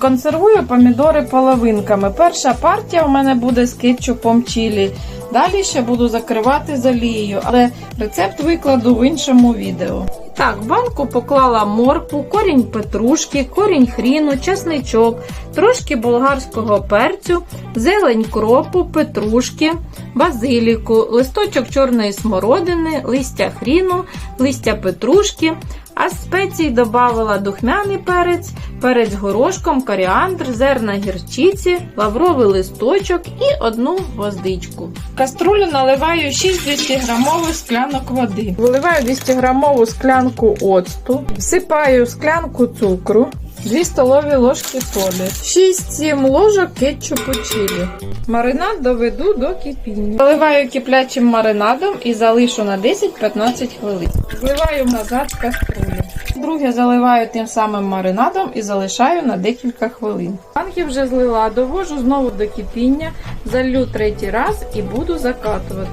Консервую помідори половинками. Перша партія у мене буде з кетчупом чилі. Далі ще буду закривати з олією, але рецепт викладу в іншому відео. Так, в банку поклала моркву, корінь петрушки, корінь хріну, чесничок, трошки болгарського перцю, зелень кропу, петрушки, базиліку, листочок чорної смородини, листя хріну, листя петрушки. А спецій додавала духмяний перець, перець горошком, коріандр, зерна гірчиці, лавровий листочок і одну гвоздичку. В каструлю наливаю 6 200 грамових склянок води. Виливаю 200 грамову склянку оцту, всипаю склянку цукру, 2 столові ложки солі, 6-7 ложок кетчупу чилі. Маринад доведу до кипіння. Заливаю киплячим маринадом і залишу на 10-15 хвилин. Вливаю назад каструлю. Друге заливаю тим самим маринадом і залишаю на декілька хвилин. Банки вже злила, довожу знову до кипіння, залью третій раз і буду закатувати.